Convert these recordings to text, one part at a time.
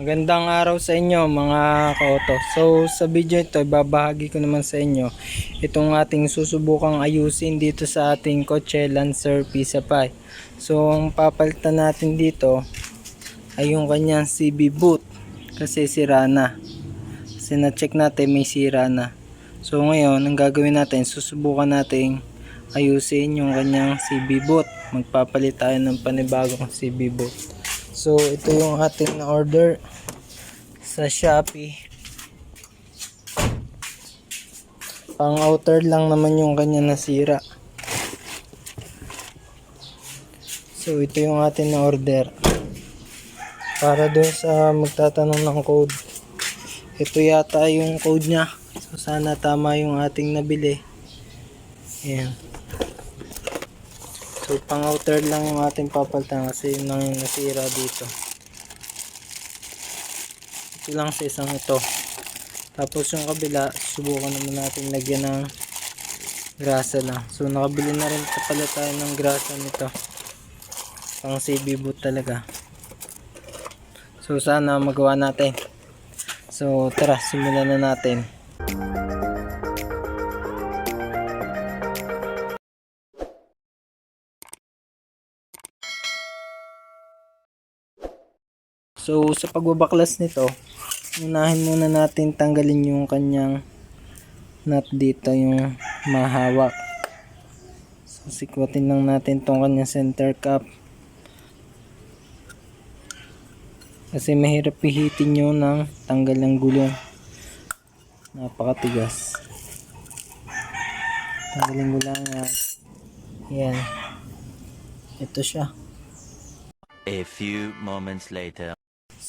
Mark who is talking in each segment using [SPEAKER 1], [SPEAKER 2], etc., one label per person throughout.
[SPEAKER 1] Magandang araw sa inyo mga kaoto. So sa video ito, babahagi ko naman sa inyo itong ating susubukang ayusin dito sa ating kotse Lancer Pisapay. So ang papalitan natin dito ay yung kanyang CB boot kasi sira na. Kasi na-check natin may sira na. So ngayon, ang gagawin natin, susubukan natin ayusin yung kanyang CB boot. Magpapalit tayo ng panibagong CB boot. So ito yung ating na-order sa Shopee. Pang outer lang naman yung kanya nasira. So ito yung ating na-order. Para doon sa magtatanong ng code. Ito yata yung code niya. So sana tama yung ating nabili. Ayan. So pang outer lang yung ating papalitan kasi yun yung nasira dito. Lang sa isang ito. Tapos yung kabila, subukan naman natin lagyan ng grasa lang. So nakabili na rin pa pala tayo ng grasa nito. Pang boot talaga. So sana magawa natin. So tara, simulan na natin. So sa pagbabaklas nito, unahin muna natin tanggalin yung kanyang nut dito yung mahawak. So sikwatin lang natin tong kanyang center cap. Kasi mahirap pihitin nyo ng tanggal ng gulong. Napakatigas. Tanggalin ko lang yan. Yan. Ito siya.
[SPEAKER 2] A few moments later.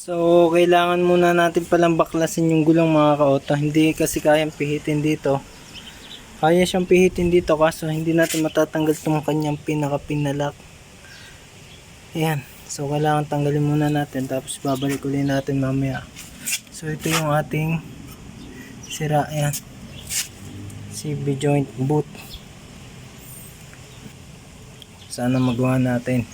[SPEAKER 1] So, kailangan muna natin palang baklasin yung gulong mga kaoto. Hindi kasi kayang pihitin dito. Kaya siyang pihitin dito kaso hindi natin matatanggal itong kanyang pinaka-pinalak. Ayan. So, kailangan tanggalin muna natin tapos babalik ulit natin mamaya. So, ito yung ating sira. Ayan. CB joint boot. Sana magawa natin.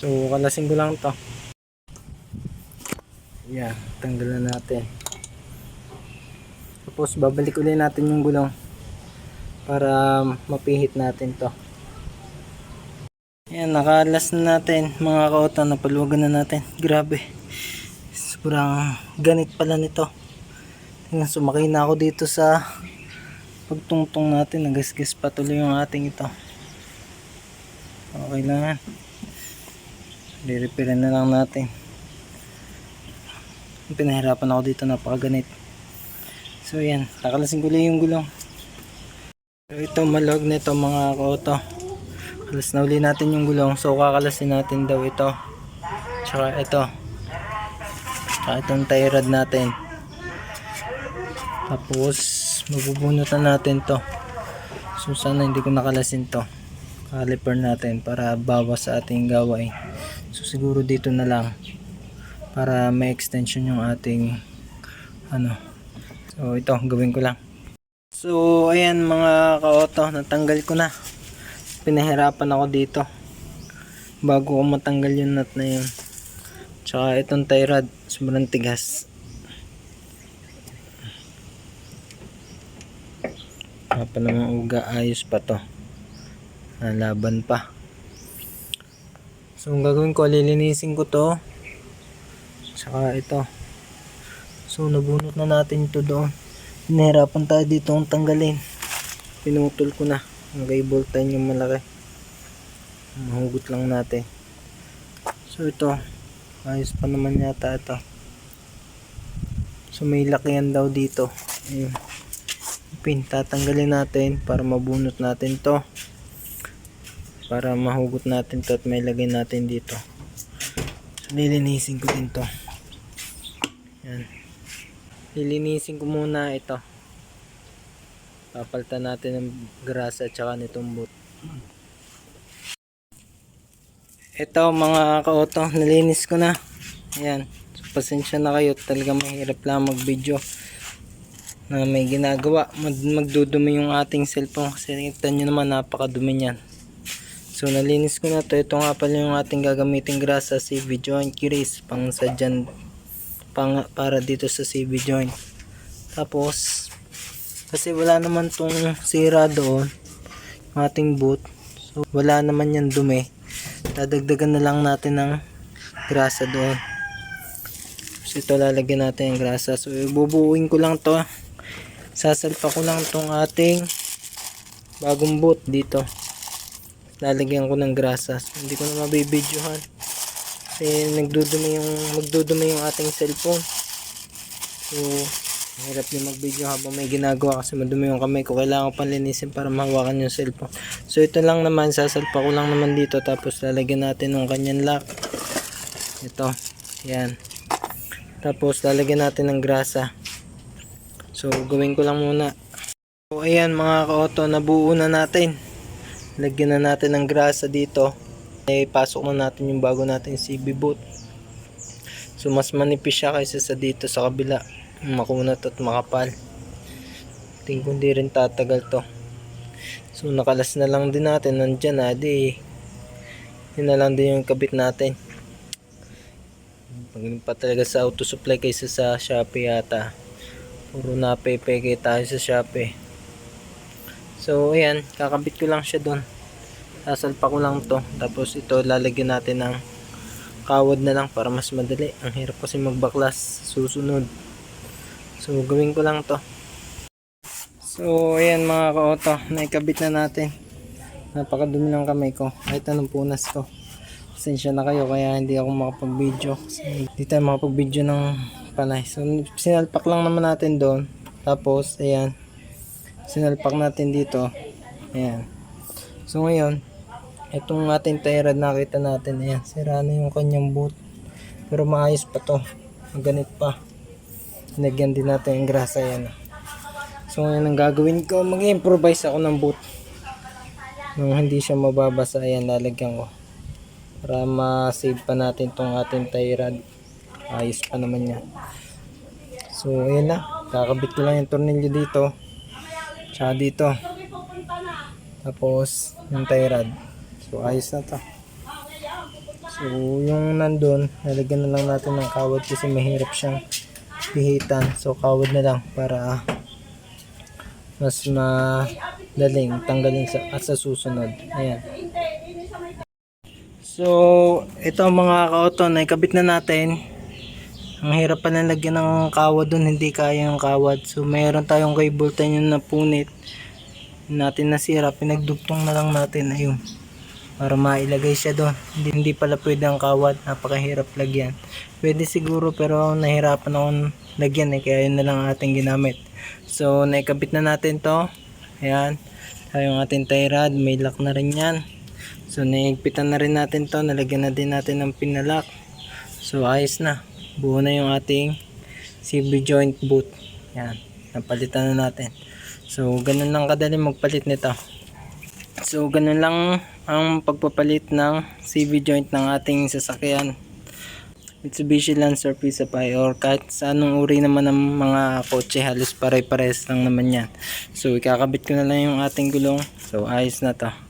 [SPEAKER 1] So, kalasin ko lang to. Yan, tanggalan natin. Tapos, babalik ulit natin yung gulong para mapihit natin to. Yan, nakalas na natin mga kaota, napaluwagan na natin. Grabe. Sobrang ganit pala nito. Tingnan, sumakay na ako dito sa pagtungtong natin. Nagasgas patuloy yung ating ito. Okay lang yan. Re-repair na lang natin. Pinahirapan ako dito napakaganit. So yan, nakalasin ko yung gulong. So ito malog nito mga kauto. Kalas na uli natin yung gulong. So kakalasin natin daw ito. Tsaka ito. Tsaka itong tie rod natin. Tapos mabubunutan natin to. So sana hindi ko nakalasin to. Caliper natin para bawas sa ating gawain. Siguro dito na lang para may extension yung ating ano. So ito gawin ko lang. So ayan mga kaoto, natanggal ko na. Pinahirapan ako dito bago ko matanggal yung nut na yun. Tsaka itong tie rod, sobrang tigas. Pa namang uga, ayos pa to. Nalaban pa. So, ang gagawin ko, lilinisin ko to. Saka ito. So, nabunot na natin ito doon. Pinahirapan tayo dito ang tanggalin. Pinutol ko na. Ang gable tie yung malaki. Mahugot lang natin. So, ito. Ayos pa naman yata ito. So, may lakihan daw dito. Ayun. Pin, tatanggalin natin para mabunot natin to para mahugot natin to at may lagay natin dito. So, lilinisin ko din to. Yan. Lilinisin ko muna ito. Papalitan natin ng grasa at saka nitong boot ito mga kaoto nalinis ko na. Ayan. So, pasensya na kayo. Talaga mahirap lang mag video na may ginagawa. Mag magdudumi yung ating cellphone kasi kita nyo naman napakadumi niyan So nalinis ko na to. Ito nga pala yung ating gagamitin grasa CV joint grease pang sa dyan pang, para dito sa CV joint. Tapos kasi wala naman tong sira doon yung ating boot. So wala naman yan dumi. Dadagdagan na lang natin ng grasa doon. So ito lalagyan natin yung grasa. So ibubuuin ko lang to. Sasalpa ko lang tong ating bagong boot dito lalagyan ko ng grasa so, hindi ko na mabibidyohan. Kasi nagdudumi yung magdudumi yung ating cellphone. So mahirap din mag-video habang may ginagawa kasi madumi yung kamay ko. Kailangan ko pang linisin para mahawakan yung cellphone. So ito lang naman. Sasalpa ko lang naman dito. Tapos lalagyan natin ng kanyang lock. Ito. Yan. Tapos lalagyan natin ng grasa. So gawin ko lang muna. So ayan mga ka-auto. Nabuo na natin lagyan na natin ng grasa dito. Eh pasok na natin yung bago natin CB boot so mas manipis siya kaysa sa dito sa kabila. Makunat at makapal. Tingin ko hindi rin tatagal to. So nakalas na lang din natin. Nandyan na di. Yun na lang din yung kabit natin. Magaling pa talaga sa auto supply kaysa sa Shopee yata. Puro na pepeke tayo sa Shopee So, ayan, kakabit ko lang siya doon. Sasalpa ko lang to. Tapos ito, lalagyan natin ng kawad na lang para mas madali. Ang hirap kasi magbaklas susunod. So, gawin ko lang to. So, ayan mga ka-auto, naikabit na natin. Napakadumi ng kamay ko. Kahit anong punas ko. Pasensya na kayo kaya hindi ako makapag-video. Hindi tayo makapag-video ng panay. So, sinalpak lang naman natin doon. Tapos, ayan, sinalpak natin dito. Ayan. So ngayon itong ating tie rod nakita natin. Ayan sira na yung kanyang boot. Pero maayos pa to. Maganit pa. Nagyan din natin yung grasa yan so ngayon ang gagawin ko mag improvise ako ng boot. Nung hindi siya mababasa ayan lalagyan ko. Para ma-save pa natin tong ating tie rod ayos pa naman yan. So ayan na. Kakabit ko lang yung tornilyo dito Tsaka dito. Tapos, yung tie rod. So, ayos na to. So, yung nandun, nalagyan na lang natin ng kawad kasi mahirap siyang pihitan. So, kawad na lang para mas madaling tanggalin sa, at sa susunod. Ayan. So, ito mga ka-auto, naikabit na natin. Ang hirap pa na lagyan ng kawad dun, hindi kaya yung kawad. So, mayroon tayong cable tayo na punit natin nasira, pinagdugtong na lang natin, ayun. Para mailagay siya doon. Hindi, hindi pala pwede ang kawad, napakahirap lagyan. Pwede siguro pero nahirapan akong lagyan eh, kaya yun na lang ang ating ginamit. So, naikabit na natin to. Ayan. Tayong ating tie rod, may lock na rin yan. So, naigpitan na rin natin to, nalagyan na din natin ng pinalock. So, ayos na buo na yung ating CB joint boot. Yan napalitan na natin. So ganun lang kadali magpalit nito. So ganun lang ang pagpapalit ng CB joint ng ating sasakyan. Mitsubishi Lancer Pisapay or kahit sa anong uri naman ng mga kotse halos pare-pares lang naman yan. So ikakabit ko na lang yung ating gulong. So ayos na to